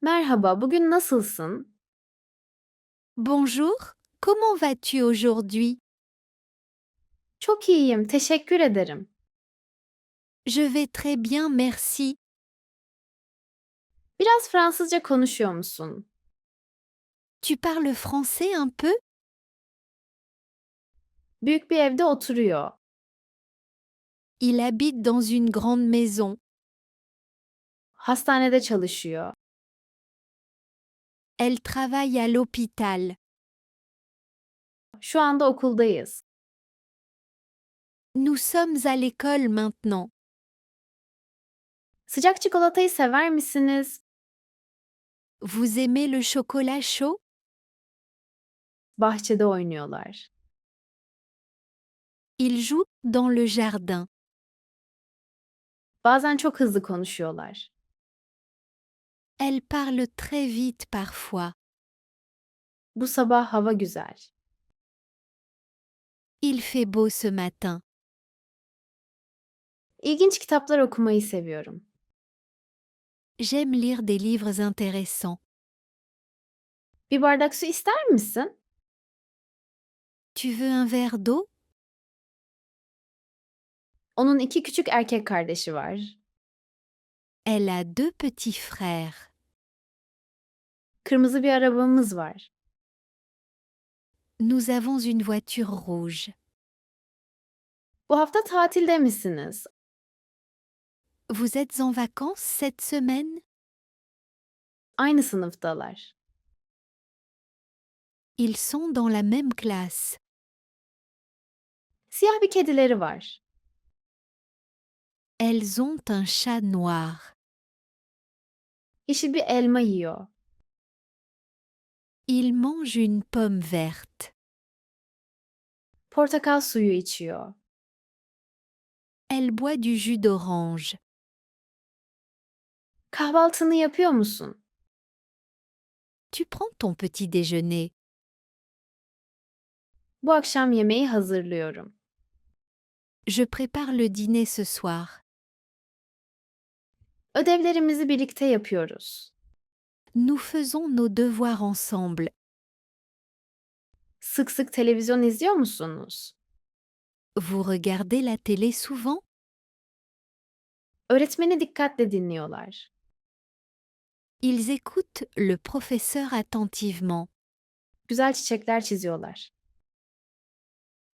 Merhaba, bugün nasılsın? Bonjour, comment vas-tu aujourd'hui Çok iyiyim, teşekkür ederim. Je vais très bien, merci. Biraz Fransızca konuşuyor musun? Tu parles français un peu Büyük bir evde oturuyor. Il habite dans une grande maison. Hastanede çalışıyor. Elle travaille à l'hôpital. Şu anda okuldayız. Nous sommes à l'école maintenant. Sıcak çikolatayı sever misiniz? Vous aimez le chocolat chaud Bahçede oynuyorlar. Il joue dans le jardin. Bazen çok hızlı konuşuyorlar. Elle parle très vite parfois. Bu sabah hava güzel. Il fait beau ce matin. İlginç kitaplar okumayı seviyorum. J'aime lire des livres intéressants. Bir bardak su ister misin? Tu veux un verre d'eau Onun iki küçük erkek kardeşi var. Elle a deux petits frères. Kırmızı bir arabamız var. Nous avons une voiture rouge. Bu hafta tatilde misiniz? Vous êtes en vacances cette semaine? Aynı sınıftalar. Ils sont dans la même classe. Siyah bir kedileri var. Elles ont un chat noir. Yeşil bir elma yiyor. Il mange une pomme verte. Portakal suyu içiyor. Elle boit du jus d'orange. Kahvaltını yapıyor musun? Tu prends ton petit déjeuner. Bu akşam yemeği hazırlıyorum. Je prépare le dîner ce soir. Ödevlerimizi birlikte yapıyoruz. Nous faisons nos devoirs ensemble. Sık sık televizyon izliyor musunuz? Vous regardez la télé souvent Öğretmeni dikkatle dinliyorlar. Ils écoutent le professeur attentivement. Güzel çiçekler çiziyorlar.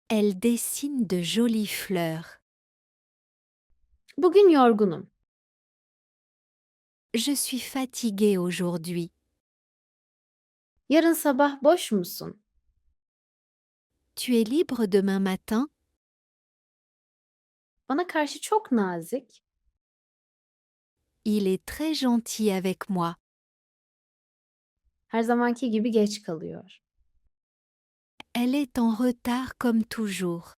Elle dessine de jolies fleurs. Bugün yorgunum. Je suis fatiguée aujourd'hui. Yarın sabah boş musun? Tu es libre demain matin Bana karşı çok nazik. Il est très gentil avec moi. Her zamanki gibi geç kalıyor. Elle est en retard comme toujours.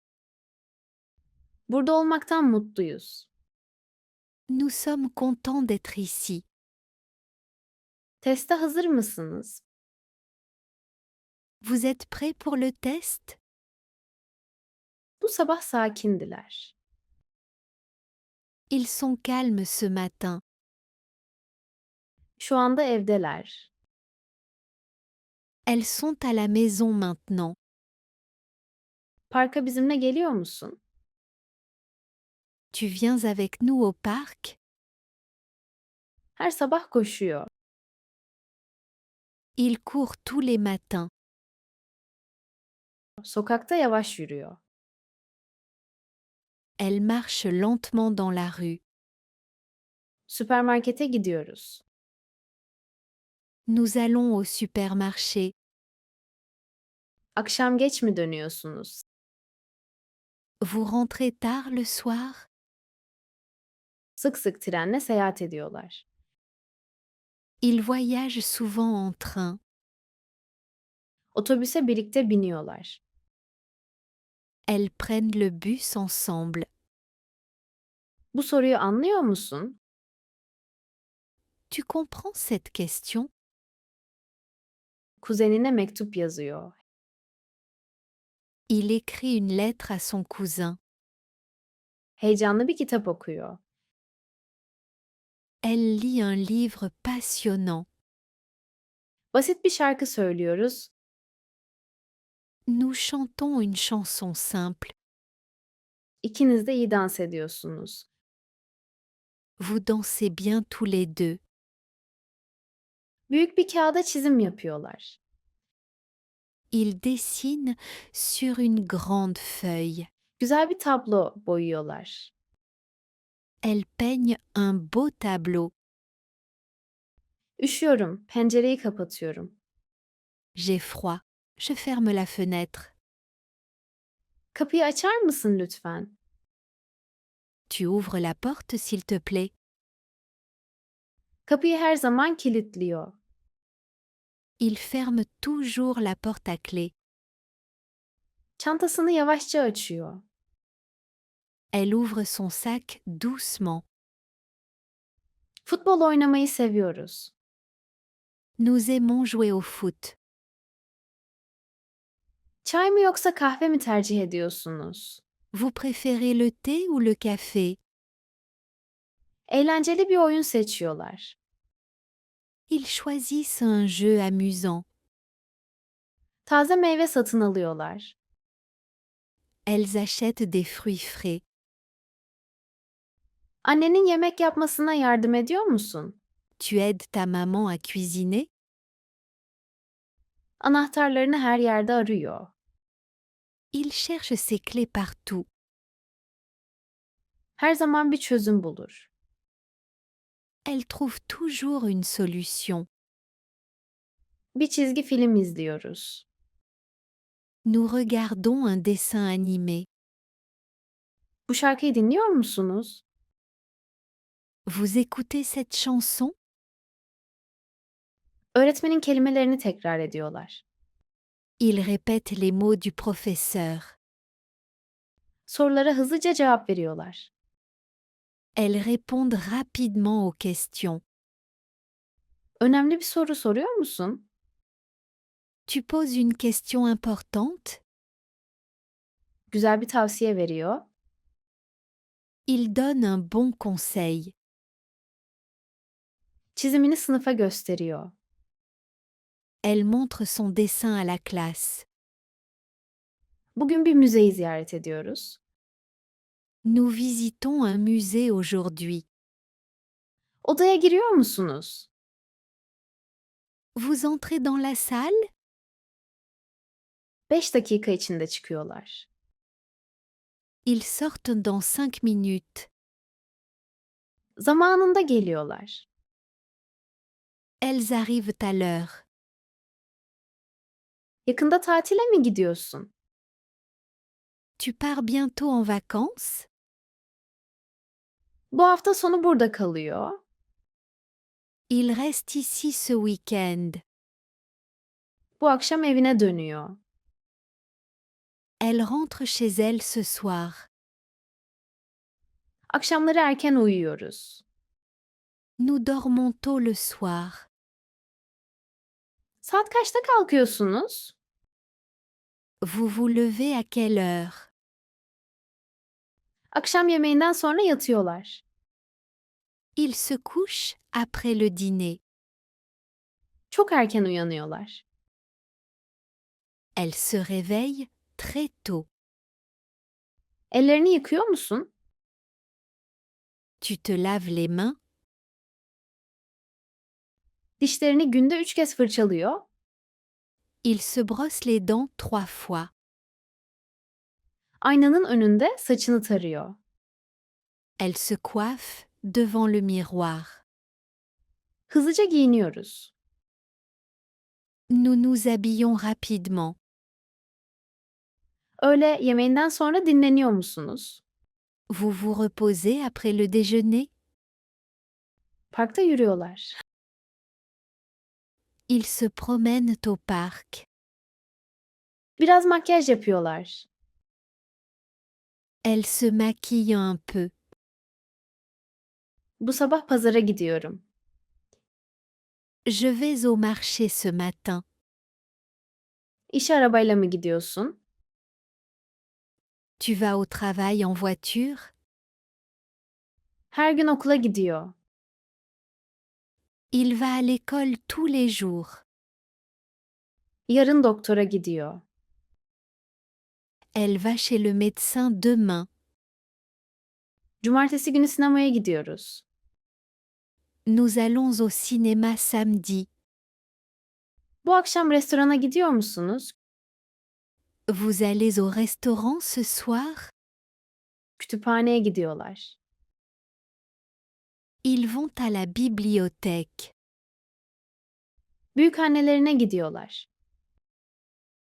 Burada olmaktan mutluyuz. Nous sommes contents d'être ici. Teste hazır mısınız? Vous êtes prêts pour le test Bu sabah sakindiler. Ils sont calmes ce matin. Şu anda evdeler. Elles sont à la maison maintenant. Parka bizimle geliyor musun? Tu viens avec nous au parc? Her sabah koşuyor. Il court tous les matins. Sokakta yavaş yürüyor. Elle marche lentement dans la rue. Süpermarkete gidiyoruz. Nous allons au supermarché. Akşam geç mi dönüyorsunuz? Vous rentrez tard le soir? Sık sık trenle seyahat ediyorlar. Ils voyagent souvent en train. Otobüse birlikte biniyorlar. Elles prennent le bus ensemble. Bu soruyu anlıyor musun? Tu comprends cette question Kuzenine mektup yazıyor. Il écrit une lettre à son cousin. Heyecanlı bir kitap okuyor. Elle lit un livre passionnant. Basit bir şarkı söylüyoruz. Nous chantons une chanson simple. İkiniz de iyi dans ediyorsunuz. Vous dansez bien tous les deux. Büyük bir kağıda çizim yapıyorlar. Ils dessinent sur une grande feuille. Güzel bir tablo boyuyorlar. Elles peignent un beau tableau. Üşüyorum, pencereyi kapatıyorum. J'ai froid. Je ferme la fenêtre. Kapıyı açar mısın lütfen? Tu ouvres la porte s'il te plaît. Kapıyı her zaman kilitliyor. Il ferme toujours la porte à clé. Çantasını yavaşça açıyor. Elle ouvre son sac doucement. Futbol oynamayı seviyoruz. Nous aimons jouer au foot. Çay mı yoksa kahve mi tercih ediyorsunuz? Vous préférez le thé ou le café? Eğlenceli bir oyun seçiyorlar. Ils choisissent un jeu amusant. Taze meyve satın alıyorlar. Elles achètent des fruits frais. Annenin yemek yapmasına yardım ediyor musun? Tu aides ta maman à cuisiner Anahtarlarını her yerde arıyor. Il cherche ses clés partout. Her zaman bir çözüm bulur. Elle trouve toujours une solution. Bir çizgi film izliyoruz. Nous regardons un dessin animé. Bu şarkıyı dinliyor musunuz? Vous écoutez cette chanson Öğretmenin kelimelerini tekrar ediyorlar. Ils répètent les mots du professeur. Sorulara hızlıca cevap veriyorlar. Elles répondent rapidement aux questions. Önemli bir soru soruyor musun? Tu poses une question importante Güzel bir tavsiye veriyor. Il donne un bon conseil. Çizimini sınıfa gösteriyor. Elle montre son dessin à la classe. Bugün bir müzeyi ziyaret ediyoruz. Nous visitons un musée aujourd'hui. Odaya giriyor musunuz? Vous entrez dans la salle 5 dakika içinde çıkıyorlar. Ils sortent dans cinq minutes. Zamanında geliyorlar. Elles arrivent à l'heure. Yakında tatile mi gidiyorsun? Tu pars bientôt en vacances? Bu hafta sonu burada kalıyor. Il reste ici ce week-end. Bu akşam evine dönüyor. Elle rentre chez elle ce soir. Akşamları erken uyuyoruz. Nous dormons tôt le soir. Saat kaçta kalkıyorsunuz? Vous vous levez à quelle heure Akşam yemeğinden sonra yatıyorlar. Ils se couchent après le dîner. Çok erken uyanıyorlar. Elle se réveille très tôt. Ellerini yıkıyor musun? Tu te laves les mains Dişlerini günde üç kez fırçalıyor. Il se brosse les dents trois fois. Aynanın önünde saçını tarıyor. Elle se coiffe devant le miroir. Hızlıca giyiniyoruz. Nous nous habillons rapidement. Öğle yemeğinden sonra dinleniyor musunuz? Vous vous reposez après le déjeuner Parkta yürüyorlar. Ils se promènent au parc. Biraz makyaj yapıyorlar. Elle se maquille un peu. Bu sabah pazara gidiyorum. Je vais au marché ce matin. İşe arabayla mı gidiyorsun? Tu vas au travail en voiture Her gün okula gidiyor. Il va à l'école tous les jours. Yarın doktora gidiyor. Elle va chez le médecin demain. Cumartesi günü sinemaya gidiyoruz. Nous allons au cinéma samedi. Bu akşam restorana gidiyor musunuz? Vous allez au restaurant ce soir Kütüphaneye gidiyorlar. Ils vont à la bibliothèque. Büyükannelerine gidiyorlar.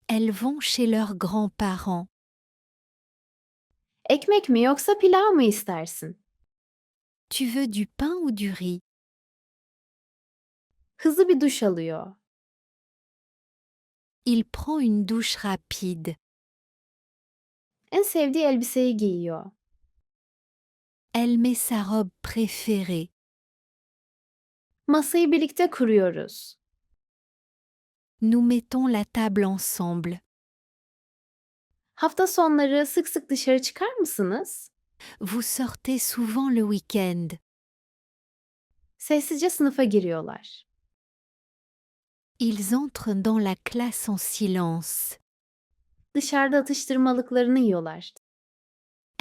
Elles vont chez leurs grands-parents. Ekmek mi yoksa pilav mı istersin? Tu veux du pain ou du riz Hızlı bir duş alıyor. Il prend une douche rapide. En sevdiği elbiseyi giyiyor. Elle met sa robe préférée. Masayı birlikte kuruyoruz. Nous mettons la table ensemble. Hafta sonları sık sık dışarı çıkar mısınız? Vous sortez souvent le week-end. Sessizce sınıfa giriyorlar. Ils entrent dans la classe en silence. Dışarıda atıştırmalıklarını yiyorlar.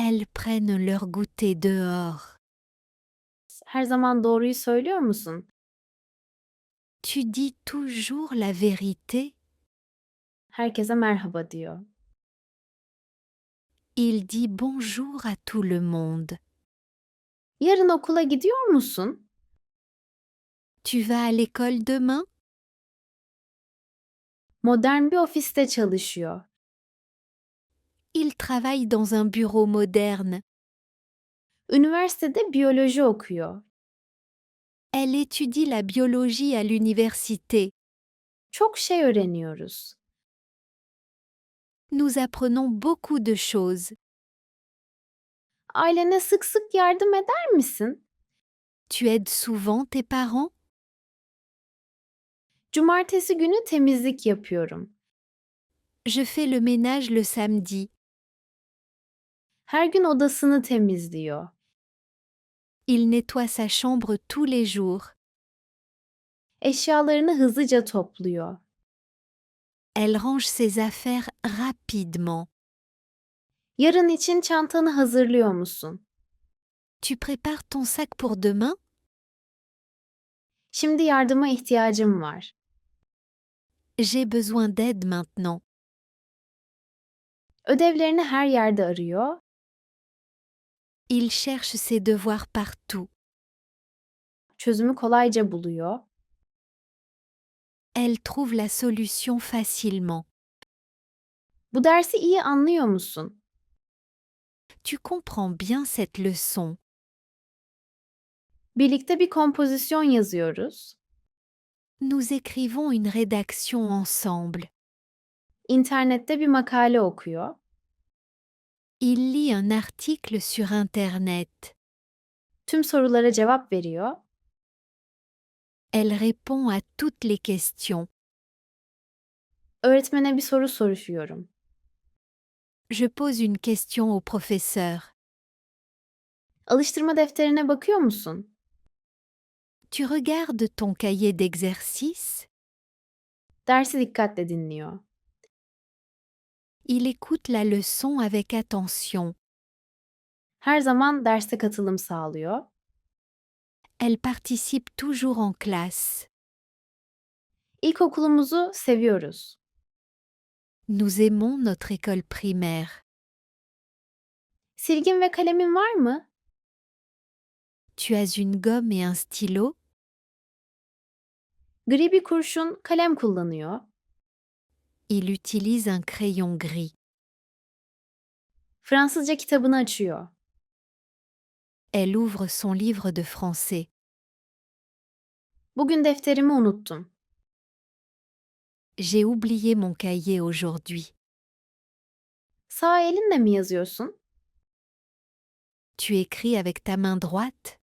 Elles prennent leur goûter dehors. Her zaman doğruyu söylüyor musun? Tu dis toujours la vérité Herkese merhaba diyor. Il dit bonjour à tout le monde. Yarın okula gidiyor musun? Tu vas à l'école demain Modern bir ofiste çalışıyor. Il travaille dans un bureau moderne. Üniversitede biyoloji okuyor. Elle étudie la biologie à l'université. Çok şey öğreniyoruz. Nous apprenons beaucoup de choses. Ailene sık sık yardım eder misin? Tu aides souvent tes parents? Cumartesi günü temizlik yapıyorum. Je fais le ménage le samedi. Her gün odasını temizliyor. Il nettoie sa chambre tous les jours. Eşyalarını hızlıca topluyor. Elle range ses affaires rapidement. Yarın için çantanı hazırlıyor musun? Tu prépares ton sac pour demain Şimdi yardıma ihtiyacım var. J'ai besoin d'aide maintenant. Ödevlerini her yerde arıyor. Il cherche ses devoirs partout. Çözümü kolayca buluyor. Elle trouve la solution facilement. Bu dersi iyi anlıyor musun? Tu comprends bien cette leçon. Birlikte bir kompozisyon yazıyoruz. Nous écrivons une rédaction ensemble. İnternette bir makale okuyor. Il lit un article sur Internet. Tüm sorulara cevap veriyor. Elle répond à toutes les questions. Öğretmene bir soru soruşuyorum. Je pose une question au professeur. Alıştırma defterine bakıyor musun? Tu regardes ton cahier d'exercice Dersi dikkatle dinliyor. Il écoute la leçon avec attention. Her zaman derste katılım sağlıyor. Elle participe toujours en classe. İlkokulumuzu seviyoruz. Nous aimons notre école primaire. Silgin ve kalemin var mı? Tu as une gomme et un stylo Gri bir kurşun kalem kullanıyor. Il utilise un crayon gris. Fransızca kitabını açıyor. Elle ouvre son livre de français. Bugün defterimi unuttum. J'ai oublié mon cahier aujourd'hui. Sağ elinle mi yazıyorsun? Tu écris avec ta main droite?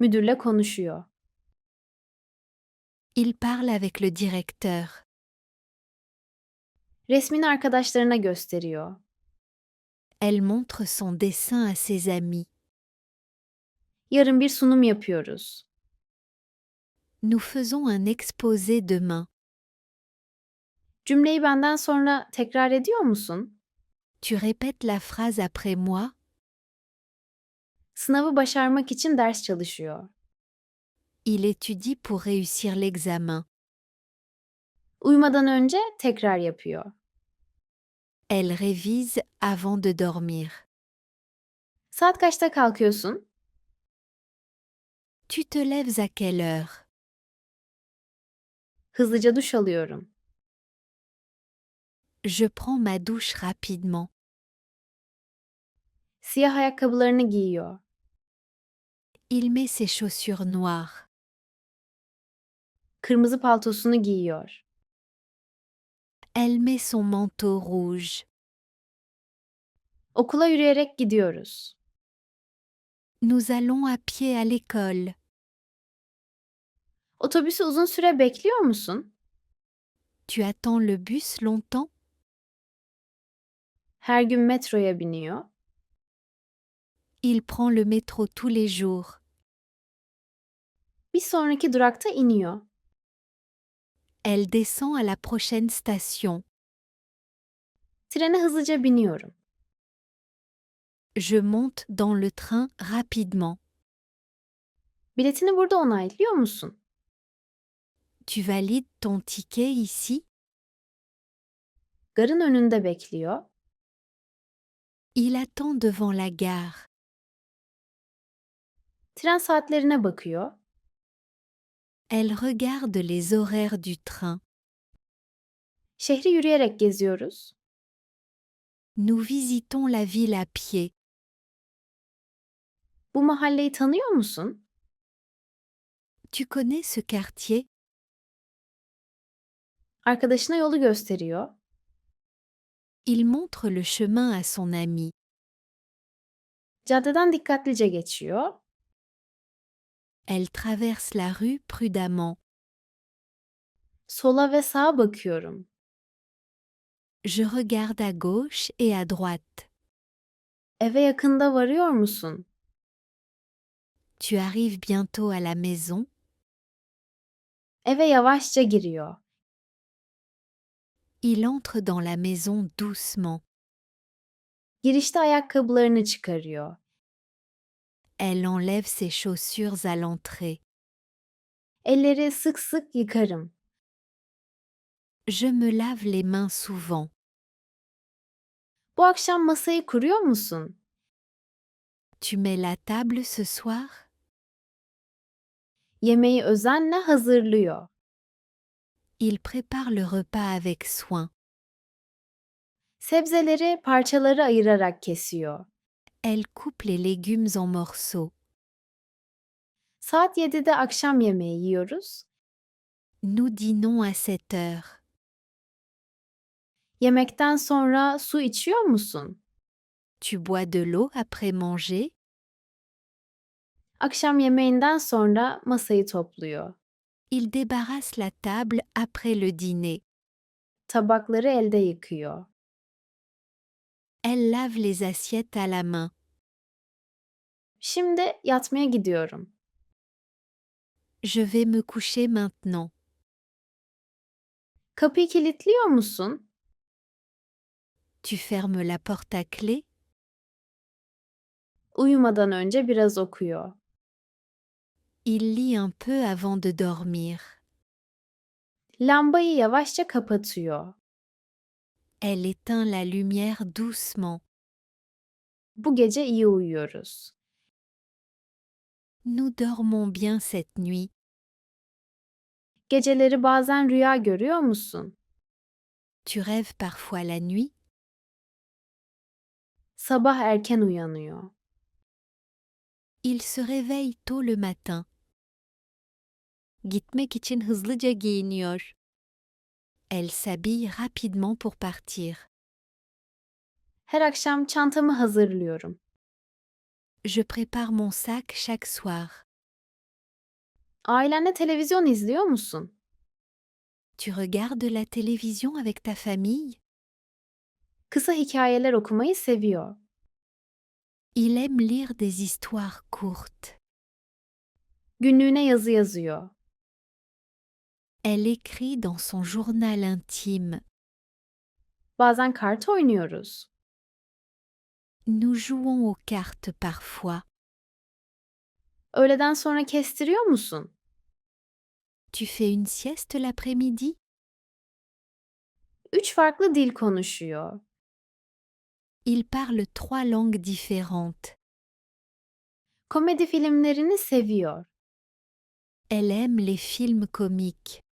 Müdürle konuşuyor. Il parle avec le directeur. Resmini arkadaşlarına gösteriyor. Elle montre son dessin à ses amis. Yarın bir sunum yapıyoruz. Nous faisons un exposé demain. Cümleyi benden sonra tekrar ediyor musun? Tu répètes la phrase après moi Sınavı başarmak için ders çalışıyor. Il étudie pour réussir l'examen. Uyumadan önce tekrar yapıyor. Elle révise avant de dormir. Saat kaçta kalkıyorsun? Tu te lèves à quelle heure Hızlıca duş alıyorum. Je prends ma douche rapidement. Siyah ayakkabılarını giyiyor. Il met ses chaussures noires. Kırmızı paltosunu giyiyor. Elle met son manteau rouge. Okula yürüyerek gidiyoruz. Nous allons à pied à l'école. Otobüsü uzun süre bekliyor musun? Tu attends le bus longtemps Her gün metroya biniyor. Il prend le métro tous les jours. Bir sonraki durakta iniyor. Elle descend à la prochaine station. Trene hızlıca biniyorum. Je monte dans le train rapidement. Biletini burada onaylıyor musun? Tu valides ton ticket ici? Garın önünde bekliyor. Il attend devant la gare. Tren saatlerine bakıyor. Elle regarde les horaires du train. Şehri yürüyerek geziyoruz. Nous visitons la ville à pied. Bu mahalleyi tanıyor musun? Tu connais ce quartier Arkadaşına yolu gösteriyor. Il montre le chemin à son ami. Caddeden dikkatlice geçiyor. Elle traverse la rue prudemment. Sola ve sağa bakıyorum. Je regarde à gauche et à droite. Eve yakında varıyor musun? Tu arrives bientôt à la maison? Eve yavaşça giriyor. Il entre dans la maison doucement. Girişte ayakkabılarını çıkarıyor. Elle enlève ses chaussures à l'entrée. Elleri sık sık yıkarım. Je me lave les mains souvent. Bu akşam masayı kuruyor musun? Tu mets la table ce soir Yemeği özenle hazırlıyor. Il prépare le repas avec soin. Sebzeleri parçalara ayırarak kesiyor. Elle coupe les légumes en morceaux. Saat 7'de akşam yemeği yiyoruz. Nous dînons à 7 heures. Yemekten sonra su içiyor musun? Tu bois de l'eau après manger Akşam yemeğinden sonra masayı topluyor. Il débarrasse la table après le dîner. Tabakları elde yıkıyor. Elle lave les assiettes à la main. Şimdi yatmaya gidiyorum. Je vais me coucher maintenant. Kapıyı kilitliyor musun? Tu fermes la porte à clé Uyumadan önce biraz okuyor. Il lit un peu avant de dormir. Lambayı yavaşça kapatıyor. Elle éteint la lumière doucement. Bu gece iyi uyuyoruz. Nous dormons bien cette nuit. Geceleri bazen rüya görüyor musun? Tu rêves parfois la nuit Sabah erken uyanıyor. Il se réveille tôt le matin. Gitmek için hızlıca giyiniyor. Elle s'habille rapidement pour partir. Her akşam çantamı hazırlıyorum. Je prépare mon sac chaque soir. Ailenle televizyon izliyor musun? Tu regardes la télévision avec ta famille Kısa hikayeler okumayı seviyor. Il aime lire des histoires courtes. Günlüğüne yazı yazıyor. Elle écrit dans son journal intime. Bazen kart oynuyoruz. Nous jouons aux cartes parfois. Öğleden sonra kestiriyor musun? Tu fais une sieste l'après-midi? Üç farklı dil konuşuyor. Il parle trois langues différentes. Komedi filmlerini seviyor. Elle aime les films comiques.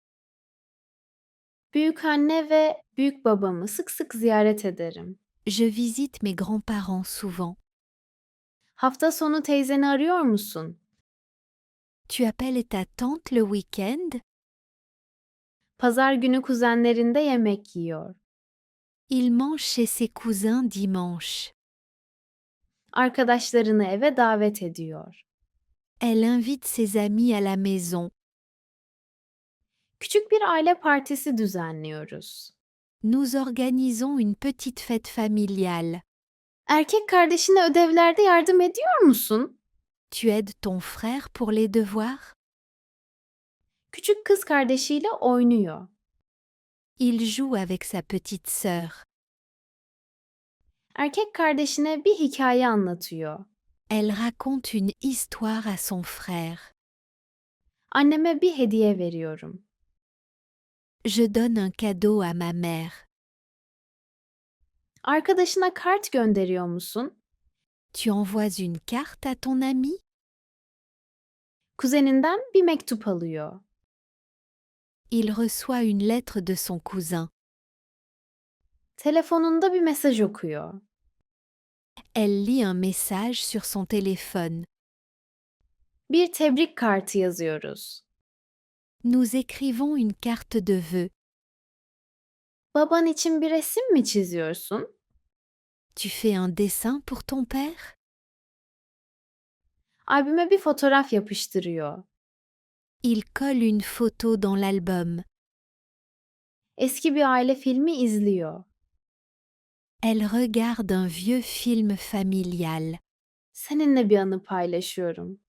Büyükanne ve büyük babamı sık sık ziyaret ederim. Je visite mes grands-parents souvent. Hafta sonu teyzeni arıyor musun? Tu appelles ta tante le week-end Pazar günü kuzenlerinde yemek yiyor. Il mange chez ses cousins dimanche. Arkadaşlarını eve davet ediyor. Elle invite ses amis à la maison. Küçük bir aile partisi düzenliyoruz. Nous organisons une petite fête familiale. Erkek kardeşine ödevlerde yardım ediyor musun? Tu aides ton frère pour les devoirs Küçük kız kardeşiyle oynuyor. Il joue avec sa petite sœur. Erkek kardeşine bir hikaye anlatıyor. Elle raconte une histoire à son frère. Anneme bir hediye veriyorum. Je donne un cadeau à ma mère. Arkadaşına kart gönderiyor musun? Tu envoies une carte à ton ami Kuzeninden bir mektup alıyor. Il reçoit une lettre de son cousin. Telefonunda bir mesaj okuyor. Elle lit un message sur son téléphone. Bir tebrik kartı yazıyoruz. Nous écrivons une carte de vœux. Baban için bir resim mi çiziyorsun? Tu fais un dessin pour ton père Albüme bir fotoğraf yapıştırıyor. Il colle une photo dans l'album. Eski bir aile filmi izliyor. Elle regarde un vieux film familial. Seninle bir anı paylaşıyorum.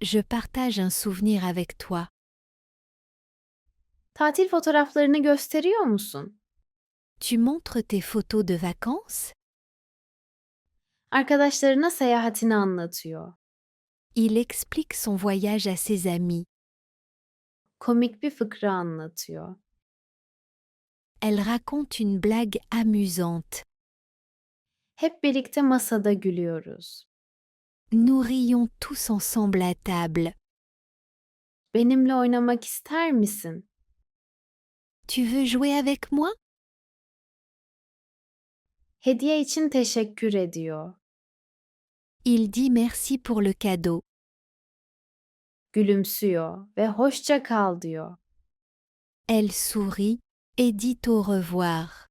Je partage un souvenir avec toi. Tatil fotoğraflarını gösteriyor musun? Tu montres tes photos de vacances Arkadaşlarına seyahatini anlatıyor. Il explique son voyage à ses amis. Komik bir fıkra anlatıyor. Elle raconte une blague amusante. Hep birlikte masada gülüyoruz. Nous rions tous ensemble à table. Benimle oynamak ister misin? Tu veux jouer avec moi? Hediye için teşekkür ediyor. Il dit merci pour le cadeau. Gülümsüyor ve hoşça kal diyor. Elle sourit et dit au revoir.